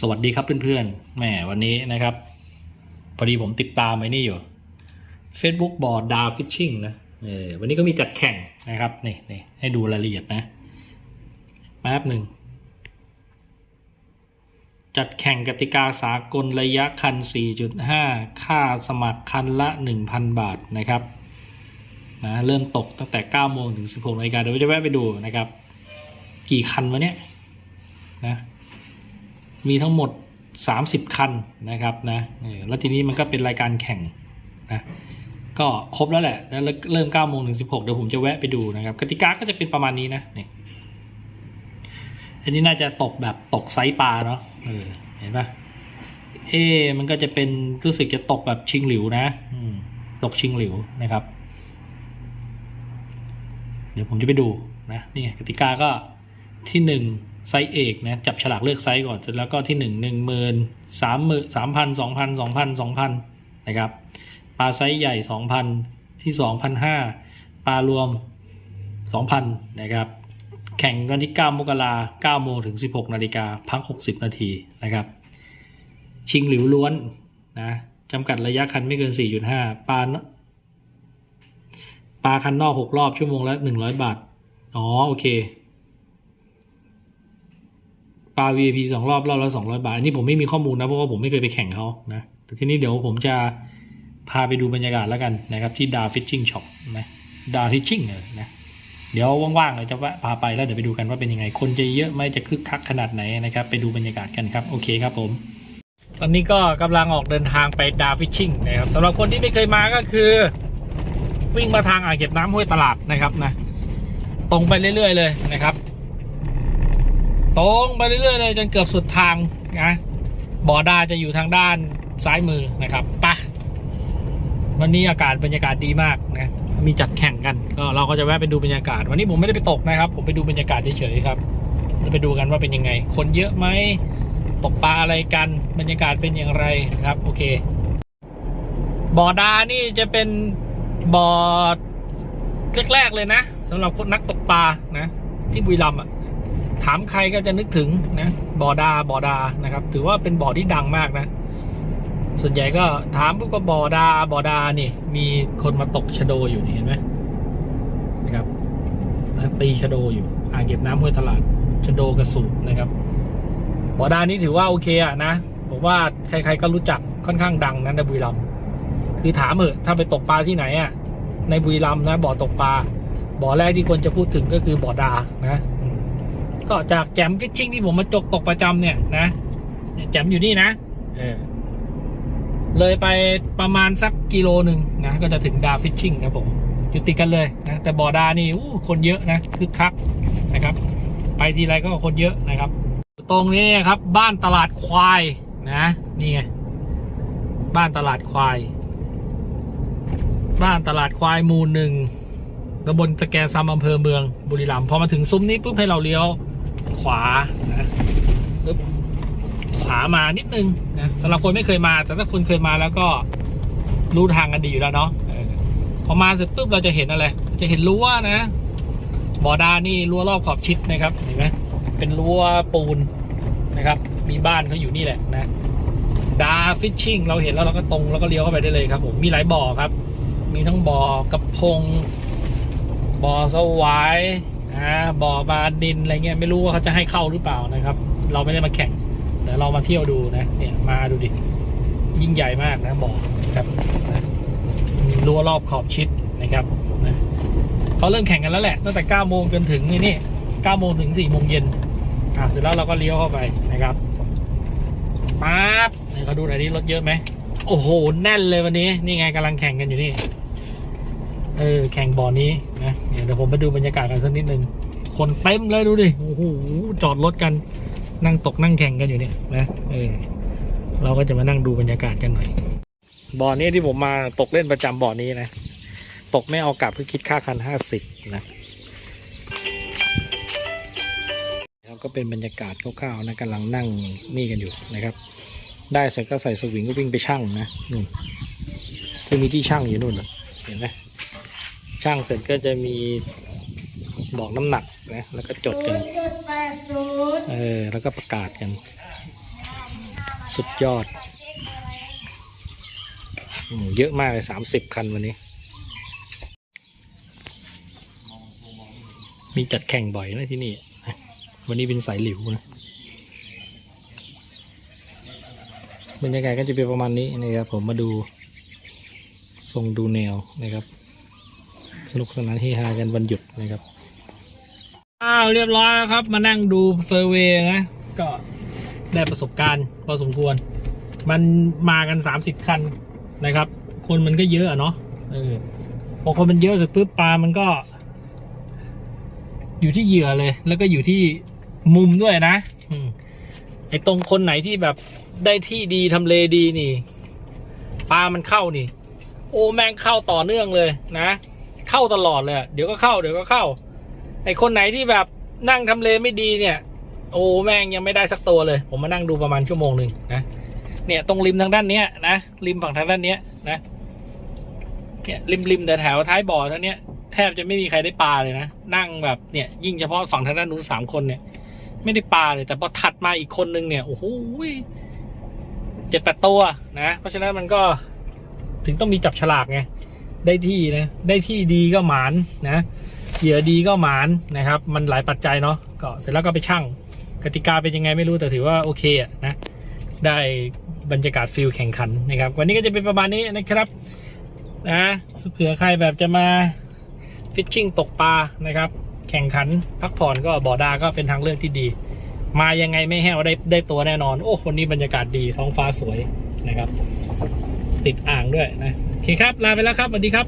สวัสดีครับเพื่อนๆแหมวันนี้นะครับ พอดีผมติดตามไอ้นี่อยู่ Facebook บอร์ดดาวฟิชชิ่งนะเออวันนี้ก็มีจัดแข่งนะครับนี่นี่ให้ดูรายละเอียดนะแป๊บหนึ่ง จัดแข่งกติกาสากลระยะคัน 4.5 ค่าสมัครคันละ 1,000 บาทนะครับนะเริ่มตกตั้งแต่ 9 โมงถึง 16นาฬิกาเดี๋ยวจะแวะไปดูนะครับ กี่คันวะเนี่ยนะ มีทั้งหมด 30 คันนะครับนะแล้วทีนี้มันก็เป็นรายการแข่งนะก็ครบแล้วแหละแล้วเริ่ม9โมงถึง16เดี๋ยวผมจะแวะไปดูนะครับกติกาก็จะเป็นประมาณนี้นะนี่อันนี้น่าจะตกแบบตกไซส์ปลาเนาะเออเห็นปะเอ๊มันก็จะเป็นรู้สึกจะตกแบบชิงหลิวนะตกชิงหลิวนะครับ เดี๋ยวผมจะไปดูนะนี่กติกาก็ที่หนึ่ง ไซส์เอกนะจับฉลากเลือกไซส์ก่อนเสร็จแล้วก็ที่หนึ่งหนึ่งหมื่นสามหมื่นสามพันสองพันสองพันสองพันนะครับปลาไซส์ใหญ่สองพันที่สองพันห้าปลารวมสองพันนะครับแข่งกันที่ 9 มกราเก้าโมงถึง 16 นาฬิกาพัก 60 นาทีนะครับ ชิงหลิวล้วนนะจำกัดระยะคันไม่เกิน 4.5 ปลาปลาคันนอก 6 รอบชั่วโมงละ 100 บาท อ๋อ โอเค ปลา VIP สองรอบรอบละ200บาท อันนี้ผมไม่มีข้อมูลนะเพราะว่าผมไม่เคยไปแข่งเขานะ แต่ทีนี้เดี๋ยวผมจะพาไปดูบรรยากาศแล้วกันนะครับที่ดาฟิชชิ่งช็อปนะดาฟิชชิ่งนะ เดี๋ยวว่างๆเราจะพาไปแล้วเดี๋ยวไปดูกันว่าเป็นยังไง คนจะเยอะไหมจะคึกคักขนาดไหนนะครับไปดูบรรยากาศกันครับโอเคครับผม ตอนนี้ก็กำลังออกเดินทางไปดาฟิชชิ่งนะครับสำหรับคนที่ไม่เคยมาก็คือ วิ่งมาทางอ่างเก็บน้ำห้วยตลาดนะครับนะ ตรงไปเรื่อย ๆ เลยนะครับ ตรงไปเรื่อยๆเลยจนเกือบสุดทางนะบ่อดาจะอยู่ทางด้านซ้ายมือนะครับปะวันนี้อากาศบรรยากาศดีมากนะมีจัดแข่งกันก็เราก็จะแวะไปดูบรรยากาศ วันนี้ผมไม่ได้ไปตกนะครับ ผมไปดูบรรยากาศเฉยๆครับแล้วไปดูกันว่าเป็นยังไง คนเยอะไหมตกปลาอะไรกัน บรรยากาศเป็นอย่างไรนะครับ โอเค บ่อดานี่จะเป็นบ่อแรกๆเลยนะสำหรับคนนักตกปลานะ ที่บุรีรัมย์อะ ถามใครก็จะนึกถึงนะบ่อดาบ่อดานะครับ ถือว่าเป็นบ่อที่ดังมากนะ ส่วนใหญ่ก็ถามปุ๊บก็บ่อดาบ่อดานี่ มีคนมาตกชะโดอยู่เห็นไหมนะครับนะตีชะโดอยู่อ่างเก็บน้ำห้วยตลาดชะโดกระสูบนะครับบ่อดานี่ถือว่าโอเคอะนะผมว่าใครๆก็รู้จักค่อนข้างดังนะในบุรีรัมย์คือถามเถอะถ้าไปตกปลาที่ไหนอะในบุรีรัมย์นะบ่อตกปลาบ่อแรกที่ควรจะพูดถึงก็คือบ่อดานะ ก็จากแจมฟิชชิ่งที่ผมมาจกตกประจำเนี่ยนะแจมอยู่นี่นะเออเลยไปประมาณสักกิโลหนึ่งนะก็จะถึงดาฟิชชิ่งครับผมอยู่ติดกันเลยนะแต่บ่อดานี่อู้คนเยอะนะคึกคักนะครับ ไปทีไรก็คนเยอะนะครับ ตรงนี้ครับ บ้านตลาดควายนะนี่ไงบ้านตลาดควาย บ้านตลาดควายหมู่หนึ่งตำบลสแกซำอำเภอเมืองบุรีรัมย์พอมาถึงซุ้มนี้ปุ๊บให้เราเลี้ยว ขวานะปึ๊บขวามานิดนึงนะสำหรับคนไม่เคยมา แต่ถ้าคนเคยมาแล้วก็รู้ทางกันดีอยู่แล้วเนาะพอมาเสร็จปุ๊บเราจะเห็นอะไร จะเห็นรั้วนะบ่อดานี่รั้วรอบขอบชิดนะครับเห็นไหมเป็นรั้วปูนนะครับ มีบ้านเขาอยู่นี่แหละนะดาฟิชชิ่งเราเห็นแล้วเราก็ตรงแล้วก็เลี้ยวเข้าไปได้เลยครับผมมีหลายบ่อครับ มีทั้งบ่อกระพงบ่อสวาย นะบ่อบาดินอะไรเงี้ยไม่รู้ว่าเขาจะให้เข้าหรือเปล่านะครับ เราไม่ได้มาแข่งเดี๋ยวเรามาเที่ยวดูนะ เนี่ยมาดูดิ ยิ่งใหญ่มากนะบ่อครับมีรั้วรอบขอบชิดนะครับนะเขาเริ่มแข่งกันแล้วแหละตั้งแต่9โมงจนถึงนี่นี่9โมงถึง4โมงเย็นอะเสร็จแล้วเราก็เลี้ยวเข้าไปนะครับปั๊บเขาดูหน่อยดิรถเยอะไหมโอ้โหแน่นเลยวันนี้ นี่ไงกำลังแข่งกันอยู่นี่ เออแข่งบ่อนี้นะเดี๋ยวผมไปดูบรรยากาศกันสักนิดหนึ่งคนเต็มเลยดูดิโอ้โหจอดรถกันนั่งตกนั่งแข่งกันอยู่เนี่ยนะเออเราก็จะมานั่งดูบรรยากาศกันหน่อยบ่อนี้ที่ผมมาตกเล่นประจำบ่อนี้นะตกไม่เอากลับคือคิดค่าคันห้าสิบนะแล้วก็เป็นบรรยากาศคร่าวๆนะกำลังนั่งนี่กันอยู่นะครับ ได้เสร็จก็ใส่สวิงก็วิ่งไปช่างนะนู่นคือมีที่ช่างอยู่นู่นน่ะเห็นไหม ช่างเสร็จก็จะมีบอกน้ำหนักนะแล้วก็จดกัน เออ แล้วก็ประกาศกัน สุดยอดเยอะมากเลยสามสิบคันวันนี้ มีจัดแข่งบ่อยนะที่นี่ วันนี้เป็นสายหลิวนะบรรยากาศก็จะเป็นประมาณนี้นะครับ ผมมาดูทรงดูแนวนะครับ สนุกสนานเฮฮากันวันหยุดนะครับอ้าวเรียบร้อยแล้วครับ มานั่งดูเซอร์เวย์นะ ก็ได้ประสบการณ์พอสมควร มันมากัน 30 คันนะครับ คนมันก็เยอะอะเนาะเออพอคนมันเยอะเสร็จปุ๊บปลามันก็ อยู่ที่เหยื่อเลย แล้วก็อยู่ที่มุมด้วยนะอืมไอตรงคนไหนที่แบบได้ที่ดีทำเลดีนี่ปลามันเข้านี่ โอ้แม่งเข้าต่อเนื่องเลยนะ เข้าตลอดเลยเดี๋ยวก็เข้าเดี๋ยวก็เข้า ไอคนไหนที่แบบนั่งทำเลไม่ดีเนี่ย โอ้แม่งยังไม่ได้สักตัวเลย ผมมานั่งดูประมาณชั่วโมงหนึ่งนะเนี่ยตรงริมทางด้านเนี้ยนะริมฝั่งทางด้านเนี้ยนะเนี่ยริมริมแต่แถวท้ายบ่อทั้งเนี้ยแทบจะไม่มีใครได้ปลาเลยนะนั่งแบบเนี่ยยิ่งเฉพาะฝั่งทางด้านนู้นสามคนเนี่ย ไม่ได้ปลาเลย แต่พอถัดมาอีกคนนึงเนี่ยโอ้โหเจ็ดแปดตัวนะ เพราะฉะนั้นมันก็ถึงต้องมีจับฉลากไง ได้ที่นะได้ที่ดีก็หมานนะเหยื่อดีก็หมานนะครับ มันหลายปัจจัยเนาะก็เสร็จแล้วก็ไปชั่งกติกาเป็นยังไงไม่รู้แต่ถือว่าโอเคอะนะได้บรรยากาศฟิลแข่งขันนะครับ วันนี้ก็จะเป็นประมาณนี้นะครับนะเผื่อใครแบบจะมาฟิชชิ่งตกปลานะครับ แข่งขันพักผ่อนก็บอดาก็เป็นทางเลือกที่ดี มายังไงไม่แห้วได้ได้ตัวแน่นอน โอ้วันนี้บรรยากาศดีท้องฟ้าสวยนะครับ ติดอ่างด้วยนะโอเคครับ ลาไปแล้วครับสวัสดีครับ